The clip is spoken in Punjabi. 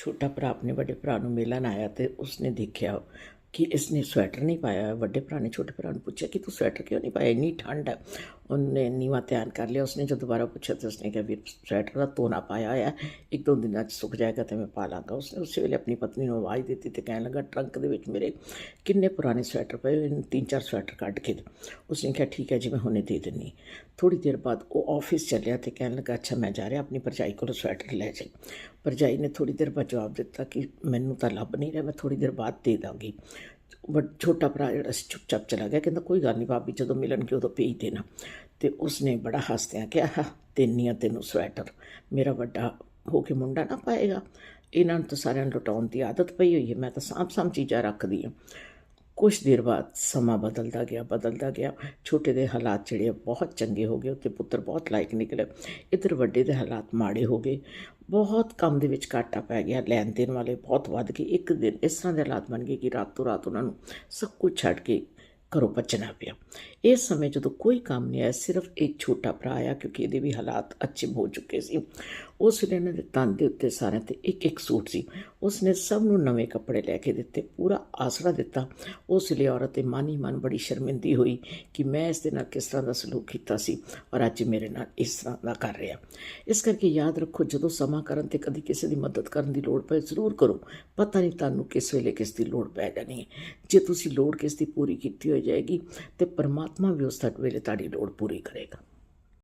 ਛੋਟਾ ਭਰਾ ਆਪਣੇ ਵੱਡੇ ਭਰਾ ਨੂੰ ਮਿਲਣ ਆਇਆ ਤੇ ਉਸਨੇ ਦੇਖਿਆ ਕਿ ਇਸਨੇ ਸਵੈਟਰ ਨਹੀਂ ਪਾਇਆ। ਵੱਡੇ ਭਰਾ ਨੇ ਛੋਟੇ ਭਰਾ ਨੂੰ ਪੁੱਛਿਆ ਕਿ ਤੂੰ ਸਵੈਟਰ ਕਿਉਂ ਨਹੀਂ ਪਾਇਆ? ਇੰਨੀ ਠੰਡ ਹੈ ਉਹਨੇ ਨੀਵਾ ਧਿਆਨ ਕਰ ਲਿਆ, ਉਸਨੇ ਜਦ ਦੁਬਾਰਾ ਪੁੱਛਿਆ ਤਾਂ ਉਸਨੇ ਕਿਹਾ ਵੀ ਸਵੈਟਰ ਦਾ ਤੋਨਾ ਪਾਇਆ ਹੋਇਆ ਇੱਕ ਦੋ ਦਿਨਾਂ 'ਚ ਸੁੱਕ ਜਾਏਗਾ ਤੇ ਮੈਂ ਪਾ ਲਾਂਗਾ। ਉਸਨੇ ਉਸੇ ਵੇਲੇ ਆਪਣੀ ਪਤਨੀ ਨੂੰ ਆਵਾਜ਼ ਦਿੱਤੀ ਤੇ ਕਹਿਣ ਲੱਗਾ, ਟਰੰਕ ਦੇ ਵਿੱਚ ਮੇਰੇ ਕਿੰਨੇ ਪੁਰਾਣੇ ਸਵੈਟਰ ਪਏ ਹੋਏ ਤਿੰਨ ਚਾਰ ਸਵੈਟਰ ਕੱਢ ਕੇ ਉਸਨੇ ਕਿਹਾ, ਠੀਕ ਹੈ ਜੀ, ਮੈਂ ਹੁਣੇ ਦੇ ਦਿੰਨੀ ਥੋੜੀ ਦੇਰ ਬਾਅਦ ਉਹ ਆਫਿਸ ਚੱਲਿਆ ਤੇ ਕਹਿਣ ਲੱਗਾ, ਅੱਛਾ, ਮੈਂ ਜਾ ਰਿਹਾ, ਆਪਣੀ ਭਰਜਾਈ ਕੋਲੋਂ ਸਵੈਟਰ ਲੈ ਜਾਈ ਭਰਜਾਈ ਨੇ ਥੋੜੀ ਦੇਰ ਬਾਅਦ ਜਵਾਬ ਦਿੱਤਾ ਕਿ ਮੈਨੂੰ ਤਾਂ ਲੱਭ ਨਹੀਂ ਰਿਹਾ, ਮੈਂ ਥੋੜੀ ਦੇਰ ਬਾਅਦ ਦੇ ਦਾਂਗੀ। ਛੋਟਾ ਭਰਾ ਜਿਹੜਾ ਸੀ ਚੁੱਪਚਾਪ ਚਲਾ ਗਿਆ, ਕਹਿੰਦਾ ਕੋਈ ਗੱਲ ਨਹੀਂ ਭਾਬੀ, ਜਦੋਂ ਮਿਲਣਗੇ ਉਦੋਂ ਭੇਜ ਦੇਣਾ। ਤੇ ਉਸਨੇ ਬੜਾ ਹੱਸਦਿਆਂ ਕਿਹਾ, ਹਾ ਤੈਨੀਆਂ ਤੈਨੂੰ ਸਵੈਟਰ। ਮੇਰਾ ਵੱਡਾ ਹੋ ਕੇ ਮੁੰਡਾ ਨਾ ਪਾਏਗਾ। ਇਹਨਾਂ ਨੂੰ ਤਾਂ ਸਾਰਿਆਂ ਨੂੰ ਲੁਟਾਉਣ ਦੀ ਆਦਤ ਪਈ ਹੋਈ ਹੈ, ਮੈਂ ਤਾਂ ਸਾਂਭ ਸਾਂਭ ਚੀਜ਼ਾਂ ਰੱਖਦੀ ਹਾਂ। ਕੁਛ ਦੇਰ ਬਾਅਦ ਸਮਾਂ ਬਦਲਦਾ ਗਿਆ ਬਦਲਦਾ ਗਿਆ। ਛੋਟੇ ਦੇ ਹਾਲਾਤ ਜਿਹੜੇ ਆ, ਬਹੁਤ ਚੰਗੇ ਹੋ ਗਏ। ਉੱਤੇ ਪੁੱਤਰ ਬਹੁਤ ਲਾਇਕ ਨਿਕਲੇ। ਇੱਧਰ ਵੱਡੇ ਦੇ ਹਾਲਾਤ ਮਾੜੇ ਹੋ ਗਏ। ਬਹੁਤ ਕੰਮ ਦੇ ਵਿੱਚ ਘਾਟਾ ਪੈ ਗਿਆ। ਲੈਣ ਦੇਣ ਵਾਲੇ ਬਹੁਤ ਵੱਧ ਗਏ। ਇੱਕ ਦਿਨ ਇਸ ਤਰ੍ਹਾਂ ਦੇ ਹਾਲਾਤ ਬਣ ਗਏ ਕਿ ਰਾਤੋਂ ਰਾਤ ਉਹਨਾਂ ਨੂੰ ਸਭ ਕੁਝ ਛੱਡ ਕੇ ਘਰੋਂ ਭੱਜਣਾ ਪਿਆ। ਇਸ ਸਮੇਂ ਜਦੋਂ ਕੋਈ ਕੰਮ ਨਹੀਂ ਆਇਆ, ਸਿਰਫ ਇੱਕ ਛੋਟਾ ਭਰਾ ਆਇਆ, ਕਿਉਂਕਿ ਇਹਦੇ ਵੀ ਹਾਲਾਤ ਅੱਛੇ ਹੋ ਚੁੱਕੇ ਸੀ। ਉਸ ਵੇਲੇ ਇਹਨਾਂ ਦੇ ਤਨ ਦੇ ਉੱਤੇ ਸਾਰਿਆਂ ਤੇ ਇੱਕ ਇੱਕ ਸੂਟ ਸੀ। ਉਸਨੇ ਸਭ ਨੂੰ ਨਵੇਂ ਕੱਪੜੇ ਲੈ ਕੇ ਦਿੱਤੇ, ਪੂਰਾ ਆਸਰਾ ਦਿੱਤਾ। ਉਸ ਲਈ ਔਰਤ ਤੇ ਮਨ ਹੀ ਮਨ ਬੜੀ ਸ਼ਰਮਿੰਦੀ ਹੋਈ ਕਿ ਮੈਂ ਇਸ ਦੇ ਨਾਲ ਕਿਸ ਤਰ੍ਹਾਂ ਦਾ ਸਲੂਕ ਕੀਤਾ ਸੀ ਔਰ ਅੱਜ ਮੇਰੇ ਨਾਲ ਇਸ ਤਰ੍ਹਾਂ ਦਾ ਕਰ ਰਿਹਾ। ਇਸ ਕਰਕੇ ਯਾਦ ਰੱਖੋ, ਜਦੋਂ ਸਮਾਂ ਕਰਨ ਤੇ ਕਦੀ ਕਿਸੇ ਦੀ ਮਦਦ ਕਰਨ ਦੀ ਲੋੜ ਪਏ, ਜ਼ਰੂਰ ਕਰੋ। ਪਤਾ ਨਹੀਂ ਤੁਹਾਨੂੰ ਕਿਸ ਵੇਲੇ ਕਿਸ ਦੀ ਲੋੜ ਪੈ ਜਾਣੀ ਹੈ। ਜੇ ਤੁਸੀਂ ਲੋੜ ਕਿਸ ਦੀ ਪੂਰੀ ਕੀਤੀ ਹੋ ਜਾਏਗੀ, ਤੇ ਪਰਮਾਤਮਾ ਵੀ ਉਸ ਤੱਕ ਵੇਲੇ ਤੁਹਾਡੀ ਲੋੜ ਪੂਰੀ ਕਰੇਗਾ।